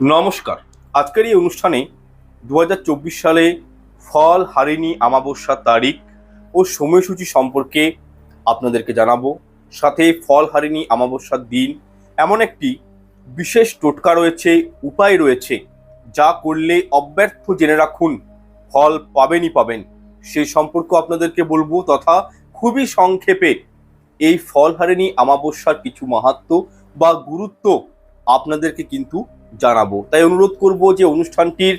নমস্কার। আজকের এই অনুষ্ঠানে দু হাজার চব্বিশ সালে ফল হারিনি আমাবস্যা তারিখ ও সময়সূচি সম্পর্কে আপনাদেরকে জানাব। সাথে ফল হারিনি আমাবস্যার দিন এমন একটি বিশেষ টোটকা রয়েছে, উপায় রয়েছে যা করলে অব্যর্থ জেনে রাখুন ফল পাবেনই পাবেন। সে সম্পর্ক আপনাদেরকে বলব তথা খুবই সংক্ষেপে এই ফল হারিনি আমাবস্যার কিছু মাহাত্ম বা গুরুত্ব আপনাদেরকে কিন্তু জানাব। তাই অনুরোধ করব যে অনুষ্ঠানটির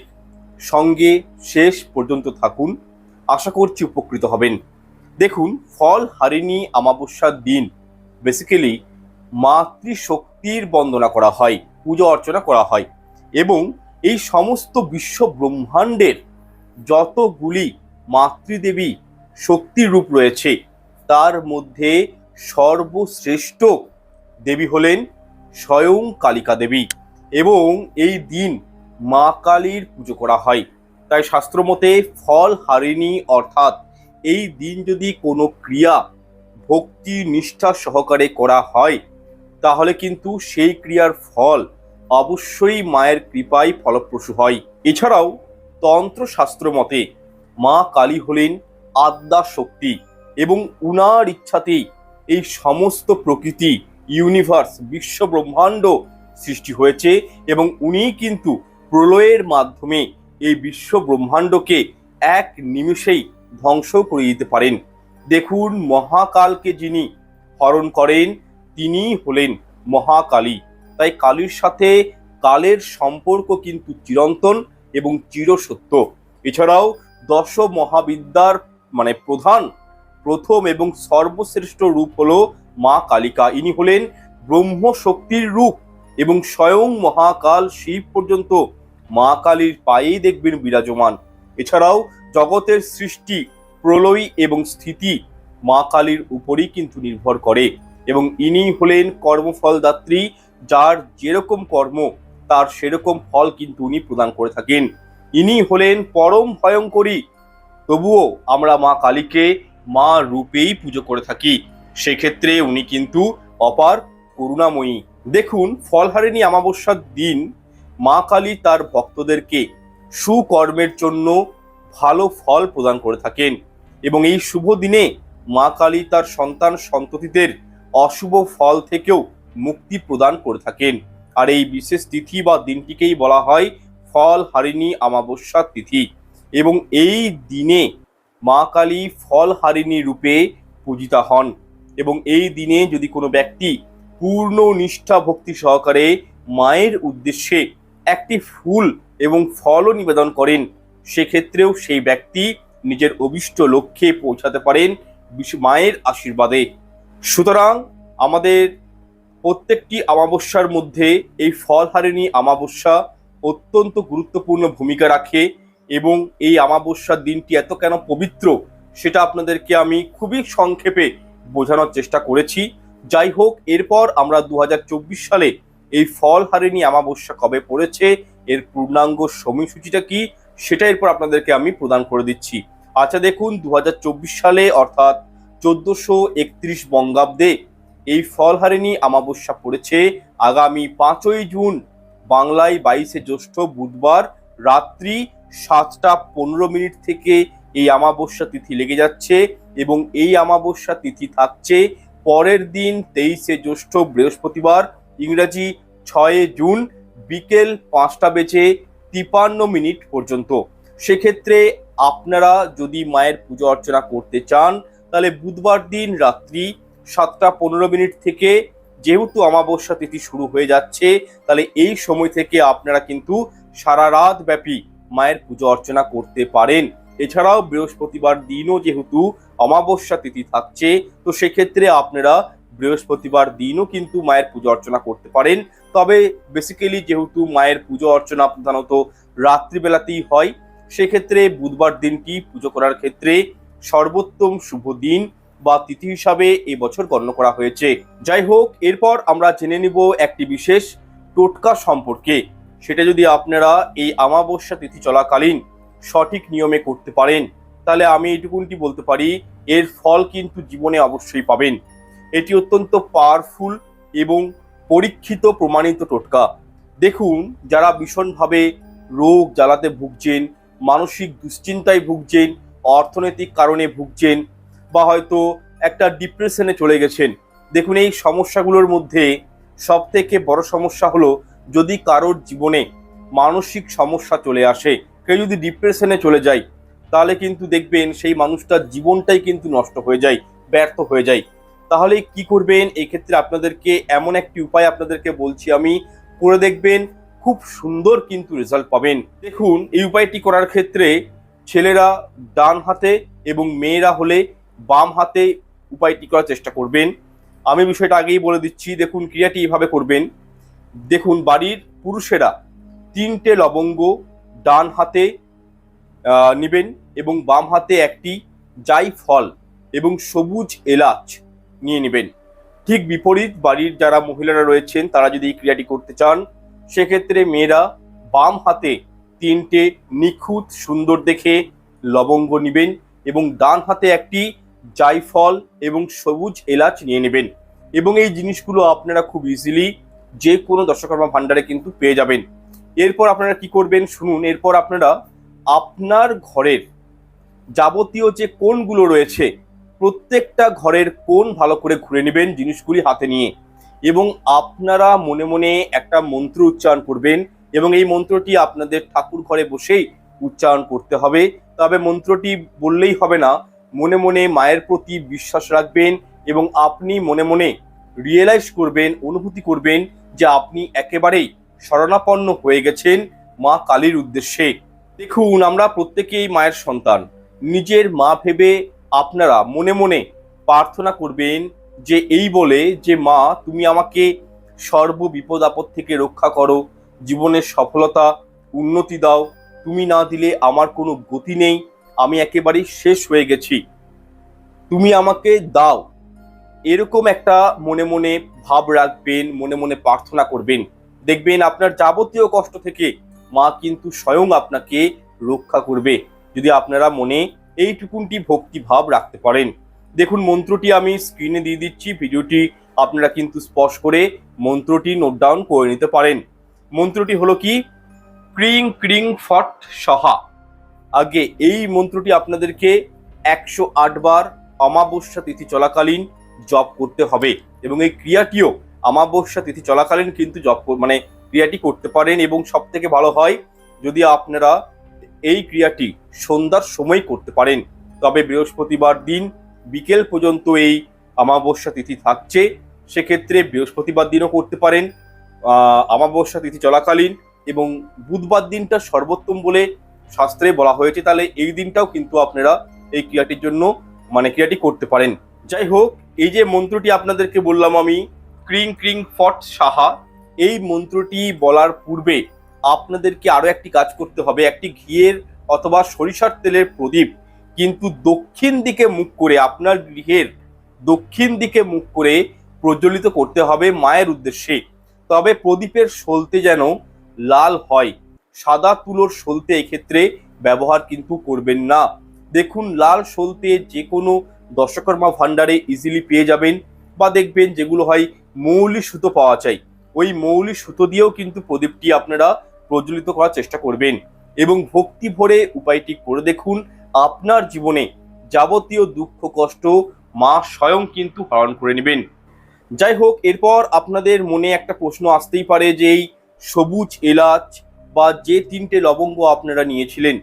সঙ্গে শেষ পর্যন্ত থাকুন। আশা করছি উপকৃত হবেন। দেখুন, ফল হারিনি আমাবস্যার দিন। বেসিক্যালি মাতৃশক্তির বন্দনা করা হয়, পুজো অর্চনা করা হয় এবং এই সমস্ত বিশ্ব ব্রহ্মাণ্ডের যতগুলি মাতৃদেবী শক্তির রূপ রয়েছে, তার মধ্যে সর্বশ্রেষ্ঠ দেবী হলেন স্বয়ং কালিকা দেবী। এবং এই দিন মা কালীর পুজো করা হয়। তাই শাস্ত্রমতে ফল হারিনি অর্থাৎ এই দিন যদি কোনো ক্রিয়া ভক্তি নিষ্ঠা সহকারে করা হয়, তাহলে কিন্তু সেই ক্রিয়ার ফল অবশ্যই মায়ের কৃপায় ফলপ্রসূ হয়। এছাড়াও তন্ত্রশাস্ত্র মতে মা কালী হলেন আদ্যা শক্তি এবং উনার ইচ্ছাতেই এই সমস্ত প্রকৃতি ইউনিভার্স বিশ্ব ব্রহ্মাণ্ড সৃষ্টি হয়েছে এবং উনি কিন্তু প্রলয়ের মাধ্যমে এই বিশ্ব ব্রহ্মাণ্ডকে এক নিমিষেই ধ্বংস করে দিতে পারেন। দেখুন, মহাকালকে যিনি হরণ করেন তিনি হলেন মহাকালী। তাই কালীর সাথে কালের সম্পর্ক কিন্তু চিরন্তন এবং চিরসত্য। এছাড়াও দশ মহাবিদ্যার মানে প্রধান, প্রথম এবং সর্বশ্রেষ্ঠ রূপ হলো মা কালিকা। ইনি হলেন ব্রহ্ম শক্তির রূপ। এবং স্বয়ং মহাকাল শিব পর্যন্ত মা কালীর পায়েই দেখবেন বিরাজমান। এছাড়াও জগতের সৃষ্টি, প্রলয় এবং স্থিতি মা কালীর উপরই কিন্তু নির্ভর করে এবং ইনি হলেন কর্মফলদাত্রী যার যেরকম কর্ম, তার সেরকম ফল কিন্তু উনি প্রদান করে থাকেন। ইনি হলেন পরম ভয়ঙ্করী। তবুও আমরা মা কালীকে মা রূপেই পুজো করে থাকি। সেক্ষেত্রে উনি কিন্তু অপার করুণাময়ী। দেখুন, ফলহারিণী অমাবস্যার দিন মা কালী তার ভক্তদেরকে সুকর্মের জন্য ভালো ফল প্রদান করে থাকেন এবং এই শুভ দিনে মা কালী তার সন্তান সন্ততিদের অশুভ ফল থেকেও মুক্তি প্রদান করে থাকেন। আর এই বিশেষ তিথি বা দিনটিকেই বলা হয় ফল হারিণী অমাবস্যা তিথি এবং এই দিনে মা কালী ফল হারিণী রূপে পূজিতা হন এবং এই দিনে যদি কোনো ব্যক্তি পূর্ণ নিষ্ঠা ভক্তি সহকারে মায়ের উদ্দেশ্যে একটি ফুল এবং ফলও নিবেদন করেন। সেক্ষেত্রেও সেই ব্যক্তি নিজের অভিষ্ট লক্ষ্যে পৌঁছাতে পারেন মায়ের আশীর্বাদে। সুতরাং আমাদের প্রত্যেকটি অমাবস্যার মধ্যে এই ফলহারিণী অমাবস্যা অত্যন্ত গুরুত্বপূর্ণ ভূমিকা রাখে এবং এই অমাবস্যার দিনটি এত কেন পবিত্র সেটা আপনাদেরকে আমি খুবই সংক্ষেপে বোঝানোর চেষ্টা করেছি। যাই হোক, এরপর আমরা দু হাজার চব্বিশ সালে এই ফল হারিনি অমাবস্যা কবে পড়েছে, এর পূর্ণাঙ্গ সময়সূচিটা কি, সেটা এরপর আপনাদেরকে আমি প্রদান করে দিচ্ছি। আচ্ছা দেখুন দু হাজার চব্বিশ সালে অর্থাৎ চোদ্দশো একত্রিশ বঙ্গাব্দে এই ফল হারিনি অমাবস্যা পড়েছে। আগামী পাঁচই জুন, বাংলায় বাইশে জ্যৈষ্ঠ বুধবার রাত্রি সাতটা পনেরো মিনিট থেকে এই অমাবস্যা তিথি লেগে যাচ্ছে এবং এই অমাবস্যা তিথি থাকছে পরের দিন তেইশে জ্যৈষ্ঠ বৃহস্পতিবার, ইংরাজি ছয়ে জুন বিকেল পাঁচটা বেজে তিপান্ন মিনিট পর্যন্ত। সেক্ষেত্রে আপনারা যদি মায়ের পুজো অর্চনা করতে চান, তাহলে বুধবার দিন রাত্রি সাতটা পনেরো মিনিট থেকে যেহেতু অমাবস্যা তিথি শুরু হয়ে যাচ্ছে, তাহলে এই সময় থেকে আপনারা কিন্তু সারা রাত ব্যাপী মায়ের পুজো অর্চনা করতে পারেন। এছাড়াও বৃহস্পতিবার দিনও যেহেতু অমাবস্যা তিথি থাকছে, তো সেক্ষেত্রে আপনারা বৃহস্পতিবার দিনও কিন্তু মায়ের পুজো অর্চনা করতে পারেন। তবে বেসিক্যালি যেহেতু মায়ের পুজো অর্চনা প্রধানত রাত্রিবেলাতেই হয়, সেক্ষেত্রে বুধবার দিনটি পুজো করার ক্ষেত্রে সর্বোত্তম শুভ দিন বা তিথি হিসাবে এবছর গণ্য করা হয়েছে। যাই হোক, এরপর আমরা জেনে নিব একটি বিশেষ টোটকা সম্পর্কে। সেটা যদি আপনারা এই অমাবস্যা তিথি চলাকালীন সঠিক নিয়মে করতে পারেন। তাহলে আমি এটুকুনটি বলতে পারি, এর ফল কিন্তু জীবনে অবশ্যই পাবেন। এটি অত্যন্ত পাওয়ারফুল এবং পরীক্ষিত প্রমাণিত টোটকা। দেখুন, যারা ভীষণভাবে রোগ জ্বালাতে ভুগছেন, মানসিক দুশ্চিন্তায় ভুগছেন, অর্থনৈতিক কারণে ভুগছেন বা হয়তো একটা ডিপ্রেশনে চলে গেছেন, দেখুন এই সমস্যাগুলোর মধ্যে সব থেকে বড় সমস্যা হলো, যদি কারোর জীবনে মানসিক সমস্যা চলে আসে কেউ যদি ডিপ্রেশনে চলে যায়, তাহলে কিন্তু দেখবেন সেই মানুষটার জীবনটাই কিন্তু নষ্ট হয়ে যায়, ব্যর্থ হয়ে যায়। তাহলে কি করবেন? এই ক্ষেত্রে আপনাদেরকে এমন একটি উপায় আপনাদেরকে বলছি আমি, করে দেখবেন খুব সুন্দর কিন্তু রেজাল্ট পাবেন। দেখুন, এই উপায়টি করার ক্ষেত্রে ছেলেরা ডান হাতে এবং মেয়েরা হলে বাম হাতে উপায়টি করার চেষ্টা করবেন। আমি বিষয়টা আগেই বলে দিচ্ছি, দেখুন ক্রিয়াটি এইভাবে করবেন। দেখুন, বাড়ির পুরুষেরা তিনটে লবঙ্গ ডান হাতে নেবেন এবং বাম হাতে একটি জাই ফল এবং সবুজ এলাচ নিয়ে নেবেন। ঠিক বিপরীত বাড়ির যারা মহিলারা রয়েছেন, তারা যদি এই ক্রিয়াটি করতে চান, সেক্ষেত্রে মেয়েরা বাম হাতে তিনটে নিখুঁত সুন্দর দেখে লবঙ্গ নেবেন এবং ডান হাতে একটি জাইফল এবং সবুজ এলাচ নিয়ে নেবেন। এবং এই জিনিসগুলো আপনারা খুব ইজিলি যে কোনো দর্শকর্মা ভাণ্ডারে কিন্তু পেয়ে যাবেন। এরপর আপনারা কি করবেন শুনুন, এরপর আপনারা আপনার ঘরের যাবতীয় যে কোণগুলো রয়েছে, প্রত্যেকটা ঘরের কোণ ভালো করে ঘুরে নেবেন জিনিসগুলি হাতে নিয়ে এবং আপনারা মনে মনে একটা মন্ত্র উচ্চারণ করবেন এবং এই মন্ত্রটি আপনাদের ঠাকুর ঘরে বসেই উচ্চারণ করতে হবে। তবে মন্ত্রটি বললেই হবে না, মনে মনে মায়ের প্রতি বিশ্বাস রাখবেন এবং আপনি মনে মনে রিয়েলাইজ করবেন, অনুভূতি করবেন যে আপনি একেবারেই শরণাপন্ন হয়ে গেছেন মা কালীর উদ্দেশ্যে। দেখুন, আমরা প্রত্যেকেই মায়ের সন্তান। নিজের মা ভেবে আপনারা মনে মনে প্রার্থনা করবেন যে এই বলে যে, মা, তুমি আমাকে সর্ব বিপদ আপদ থেকে রক্ষা করো, জীবনের সফলতা উন্নতি দাও। তুমি না দিলে আমার কোনো গতি নেই। আমি একেবারেই শেষ হয়ে গেছি। তুমি আমাকে দাও। এরকম একটা মনে মনে ভাব রাখবেন, মনে মনে প্রার্থনা করবেন। দেখবেন আপনার যাবতীয় কষ্ট থেকে মা কিন্তু স্বয়ং আপনাকে রক্ষা করবে। যদি আপনারা মনে এইটুকুনটি ভক্তি ভাব রাখতে পারেন। দেখুন, মন্ত্রটি আমি স্ক্রিনে দিয়ে দিচ্ছি। ভিডিওটি আপনারা কিন্তু স্পর্শ করে মন্ত্রটি নোট ডাউন করে নিতে পারেন। মন্ত্রটি হলো কি? ক্রিং ক্রিং ফট সহা। আগে এই মন্ত্রটি আপনাদেরকে একশো আট বার অমাবস্যা তিথি চলাকালীন জপ করতে হবে এবং এই ক্রিয়াটিও অমাবস্যা তিথি চলাকালীন কিন্তু জপ মানে ক্রিয়াটি করতে পারেন এবং সব থেকে ভালো হয় যদি আপনারা এই ক্রিয়াটি সন্ধ্যার সময় করতে পারেন। তবে বৃহস্পতিবার দিন বিকেল পর্যন্ত এই অমাবস্যা তিথি থাকছে। সেক্ষেত্রে বৃহস্পতিবার দিনও করতে পারেন আহ, অমাবস্যা তিথি চলাকালীন এবং বুধবার দিনটা সর্বোত্তম বলে শাস্ত্রে বলা হয়েছে। তাহলে এই দিনটাও কিন্তু আপনারা এই ক্রিয়াটির জন্য মানে ক্রিয়াটি করতে পারেন। যাই হোক এই যে মন্ত্রটি আপনাদেরকে বললাম আমি ক্রিং ক্রিং ফট সাহা। এই মন্ত্রটি বলার পূর্বে আপনাদেরকে আরও একটি কাজ করতে হবে, একটি ঘিয়ের অথবা সরিষার তেলের প্রদীপ। কিন্তু দক্ষিণ দিকে মুখ করে, আপনার গৃহের দক্ষিণ দিকে মুখ করে প্রজ্বলিত করতে হবে মায়ের উদ্দেশ্যে। তবে প্রদীপের সলতে যেন লাল হয়, সাদা তুলোর সলতে এক্ষেত্রে ব্যবহার কিন্তু করবেন না। দেখুন, লাল সলতে যে কোনো দশকর্মা ভাণ্ডারে ইজিলি পেয়ে যাবেন বা দেখবেন যেগুলো হয় মৌলি সুতো পাওয়া যায় ওই মৌলি সুতো দিয়েও কিন্তু প্রদীপটি আপনারা প্রজ্বলিত করার চেষ্টা করবেন। এবং ভক্তি ভরে উপায়টি করে দেখুন, আপনার জীবনে যাবতীয় দুঃখ, কষ্ট মা স্বয়ং কিন্তু হরণ করে নেবেন। যাই হোক, এরপর আপনাদের মনে একটা প্রশ্ন আসতেই পারে যে এই সবুজ এলাচ বা যে তিনটে লবঙ্গ আপনারা নিয়েছিলেন,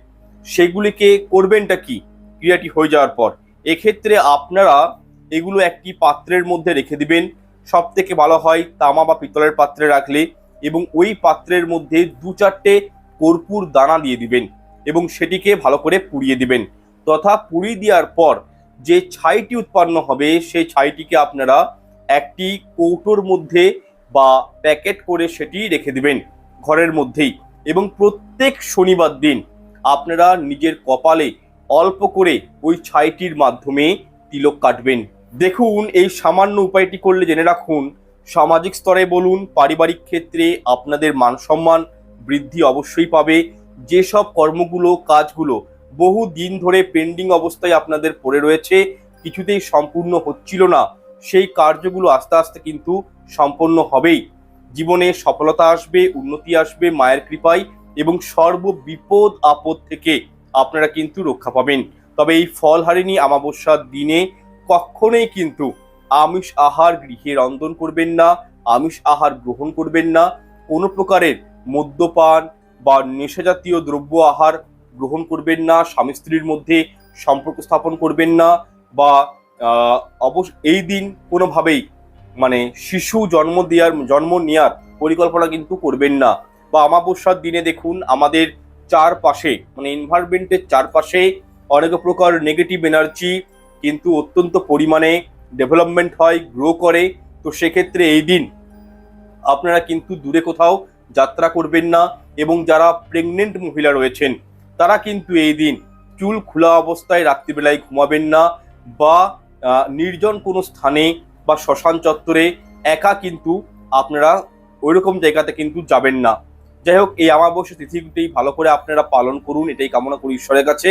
সেগুলিকে করবেনটা কি? ক্রিয়াটি হয়ে যাওয়ার পর। এক্ষেত্রে আপনারা এগুলো একটি পাত্রের মধ্যে রেখে দিবেন। সব থেকে ভালো হয় তামা বা পিতলের পাত্রে রাখলে এবং ওই পাত্রের মধ্যে দু চারটে কর্পূর দানা দিয়ে দিবেন এবং সেটিকে ভালো করে পুড়িয়ে দিবেন। তথা পুড়িয়ে দেওয়ার পর যে ছাইটি উৎপন্ন হবে, সেই ছাইটিকে আপনারা একটি কৌটোর মধ্যে বা প্যাকেট করে সেটি রেখে দিবেন ঘরের মধ্যেই। এবং প্রত্যেক শনিবার দিন আপনারা নিজের কপালে অল্প করে ওই ছাইটির মাধ্যমে তিলক কাটবেন। দেখুন, এই সামান্য উপায়টি করলে জেনে রাখুন, সামাজিক স্তরে বলুন, পারিবারিক ক্ষেত্রে আপনাদের মান সম্মান বৃদ্ধি অবশ্যই পাবে। যেসব কর্মগুলো, কাজগুলো বহু দিন ধরে পেন্ডিং অবস্থায় আপনাদের পড়ে রয়েছে, কিছুতেই সম্পূর্ণ হচ্ছিল না, সেই কার্যগুলো আস্তে আস্তে কিন্তু সম্পন্ন হবেই। জীবনে সফলতা আসবে, উন্নতি আসবে মায়ের কৃপায় এবং সর্ব বিপদ, আপদ থেকে আপনারা কিন্তু রক্ষা পাবেন। তবে এই ফলহারিণী অমাবস্যার দিনে কখনোই কিন্তু আমিষ আহার গৃহে রন্ধন করবেন না, আমিষ আহার গ্রহণ করবেন না। কোনো প্রকারের মদ্যপান বা নেশাজাতীয় দ্রব্য আহার গ্রহণ করবেন না, স্বামী স্ত্রীর মধ্যে সম্পর্ক স্থাপন করবেন না বা অবশ্য এই দিন কোনোভাবেই মানে শিশু জন্ম দেওয়ার জন্ম নেওয়ার পরিকল্পনা কিন্তু করবেন না। বা অমাবস্যার দিনে দেখুন আমাদের চারপাশে মানে এনভায়রনমেন্টের চারপাশে অনেক প্রকার নেগেটিভ এনার্জি কিন্তু অত্যন্ত পরিমাণে ডেভেলপমেন্ট হয় গ্রো করে, তো সেক্ষেত্রে এই দিন আপনারা কিন্তু দূরে কোথাও যাত্রা করবেন না এবং যারা প্রেগনেন্ট মহিলা রয়েছেন, তারা কিন্তু এই দিন চুল খোলা অবস্থায় রাত্রিবেলায় ঘুমাবেন না বা নির্জন কোনো স্থানে বা শ্মশান চত্বরে একা কিন্তু আপনারা ওইরকম জায়গাতে কিন্তু যাবেন না। যাই হোক, এই অমাবস্যা তিথিটাই ভালো করে আপনারা পালন করুন, এটাই কামনা করি ঈশ্বরের কাছে।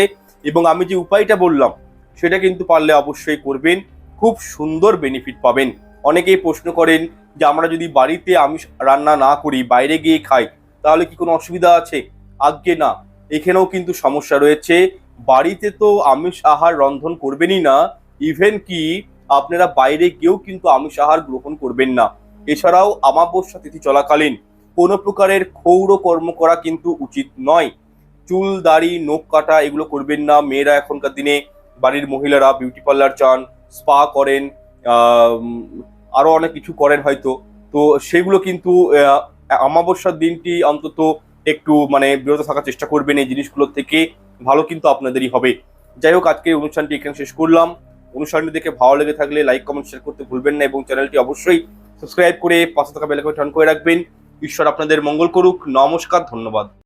এবং আমি যে উপায়টা বললাম সেটা কিন্তু পারলে অবশ্যই করবেন। খুব সুন্দর বেনিফিট পাবেন। অনেকেই প্রশ্ন করেন যে, আমরা যদি বাড়িতে আমিষ রান্না না করি, বাইরে গিয়ে খাই, তাহলে কি কোনো অসুবিধা আছে? আজ্ঞে, না। এখানেও কিন্তু সমস্যা রয়েছে। বাড়িতে তো আমিষ আহার রন্ধন করবেনই না। ইভেন কি, আপনারা বাইরে গিয়েও কিন্তু আমিষ আহার গ্রহণ করবেন না। এছাড়াও আমাবস্যা তিথি চলাকালীন কোনো প্রকারের ক্ষৌর কর্ম করা কিন্তু উচিত নয়। চুল, দাড়ি, নখ কাটা এগুলো করবেন না। মেয়েরা এখনকার দিনে বাড়ির মহিলারা বিউটি পার্লার চান স্পা করেন আহ, আরও অনেক কিছু করেন হয়তো। তো সেগুলো কিন্তু অমাবস্যার দিনটি অন্তত একটু মানে বিরত থাকার চেষ্টা করবেন এই জিনিসগুলোর থেকে। ভালো কিন্তু আপনাদেরই হবে। যাই হোক আজকে অনুষ্ঠানটি এখানে শেষ করলাম। অনুষ্ঠানটি দেখে ভালো লেগে থাকলে লাইক কমেন্ট শেয়ার করতে ভুলবেন না এবং চ্যানেলটি অবশ্যই সাবস্ক্রাইব করে পাশে থাকা বেলাকে টান করে রাখবেন। ঈশ্বর আপনাদের মঙ্গল করুক। নমস্কার ধন্যবাদ।